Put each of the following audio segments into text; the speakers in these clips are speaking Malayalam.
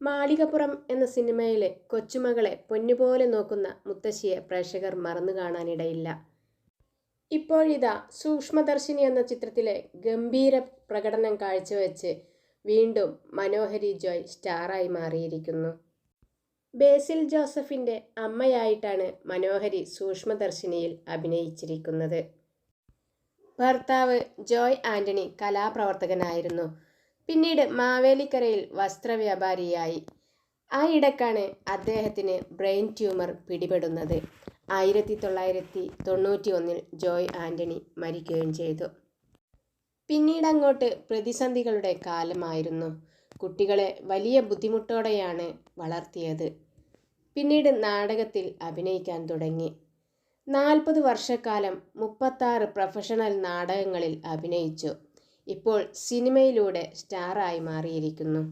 മാളികപ്പുറം എന്ന സിനിമയിലെ കൊച്ചുമകളെ പൊന്നുപോലെ നോക്കുന്ന മുത്തശ്ശിയെ പ്രേക്ഷകർ മറന്നു കാണാനിടയില്ല. ഇപ്പോഴിതാ സൂക്ഷ്മദർശിനി എന്ന ചിത്രത്തിലെ ഗംഭീര പ്രകടനം കാഴ്ചവെച്ച് വീണ്ടും മനോഹരി ജോയ് സ്റ്റാറായി മാറിയിരിക്കുന്നു. ബേസിൽ ജോസഫിന്റെ അമ്മയായിട്ടാണ് മനോഹരി സൂക്ഷ്മദർശിനിയിൽ അഭിനയിച്ചിരിക്കുന്നത്. ഭർത്താവ് ജോയ് ആന്റണി കലാപ്രവർത്തകനായിരുന്നു. പിന്നീട് മാവേലിക്കരയിൽ വസ്ത്രവ്യാപാരിയായി. ആ ഇടക്കാണ് അദ്ദേഹത്തിന് ബ്രെയിൻ ട്യൂമർ പിടിപെടുന്നത്. ആയിരത്തി തൊള്ളായിരത്തി തൊണ്ണൂറ്റി ഒന്നിൽ ജോയ് ആന്റണി മരിക്കുകയും ചെയ്തു. പിന്നീട് അങ്ങോട്ട് പ്രതിസന്ധികളുടെ കാലമായിരുന്നു. കുട്ടികളെ വലിയ ബുദ്ധിമുട്ടോടെയാണ് വളർത്തിയത്. പിന്നീട് നാടകത്തിൽ അഭിനയിക്കാൻ തുടങ്ങി. നാൽപ്പത് വർഷക്കാലം മുപ്പത്താറ് പ്രൊഫഷണൽ നാടകങ്ങളിൽ അഭിനയിച്ചു. ഇപ്പോൾ സിനിമയിലൂടെ സ്റ്റാറായി മാറിയിരിക്കുന്നു.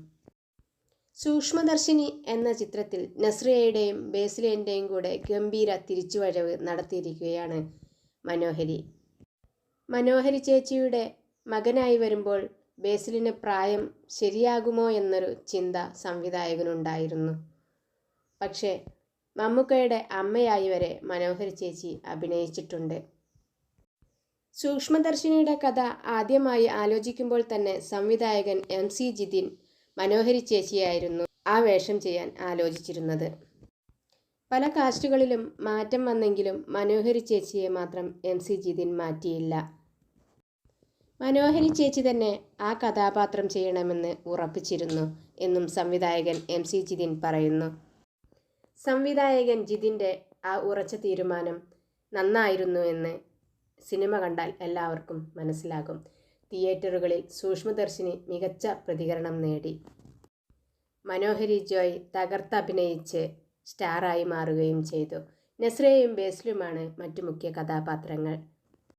സൂക്ഷ്മദർശിനി എന്ന ചിത്രത്തിൽ നസ്രിയയുടെയും ബേസിലേന്റെയും കൂടെ ഗംഭീര തിരിച്ചുവരവ് നടത്തിയിരിക്കുകയാണ് മനോഹരി. മനോഹരി ചേച്ചിയുടെ മകനായി വരുമ്പോൾ ബേസിലിന് പ്രായം ശരിയാകുമോ എന്നൊരു ചിന്ത സംവിധായകനുണ്ടായിരുന്നു. പക്ഷേ മമ്മൂക്കയുടെ അമ്മയായി വരെ മനോഹരി ചേച്ചി അഭിനയിച്ചിട്ടുണ്ട്. സൂക്ഷ്മദർശിനിയുടെ കഥ ആദ്യമായി ആലോചിക്കുമ്പോൾ തന്നെ സംവിധായകൻ എം സി ജിതിൻ മനോഹരി ചേച്ചിയായിരുന്നു ആ വേഷം ചെയ്യാൻ ആലോചിച്ചിരുന്നത്. പല കാസ്റ്റുകളിലും മാറ്റം വന്നെങ്കിലും മനോഹരി ചേച്ചിയെ മാത്രം എം സി ജിതിൻ മാറ്റിയില്ല. മനോഹരി ചേച്ചി തന്നെ ആ കഥാപാത്രം ചെയ്യണമെന്ന് ഉറപ്പിച്ചിരുന്നു എന്നും സംവിധായകൻ എം സി ജിതിൻ പറയുന്നു. സംവിധായകൻ ജിതിന്റെ ആ ഉറച്ച തീരുമാനം നന്നായിരുന്നു എന്ന് സിനിമ കണ്ടാൽ എല്ലാവർക്കും മനസ്സിലാകും. തിയേറ്ററുകളിൽ സൂക്ഷ്മദർശിനി മികച്ച പ്രതികരണം നേടി. മനോഹരി ജോയ് തകർത്തഭിനയിച്ച് സ്റ്റാറായി മാറുകയും ചെയ്തു. നസ്രയും ബേസ്ലുമാണ് മറ്റു മുഖ്യ കഥാപാത്രങ്ങൾ.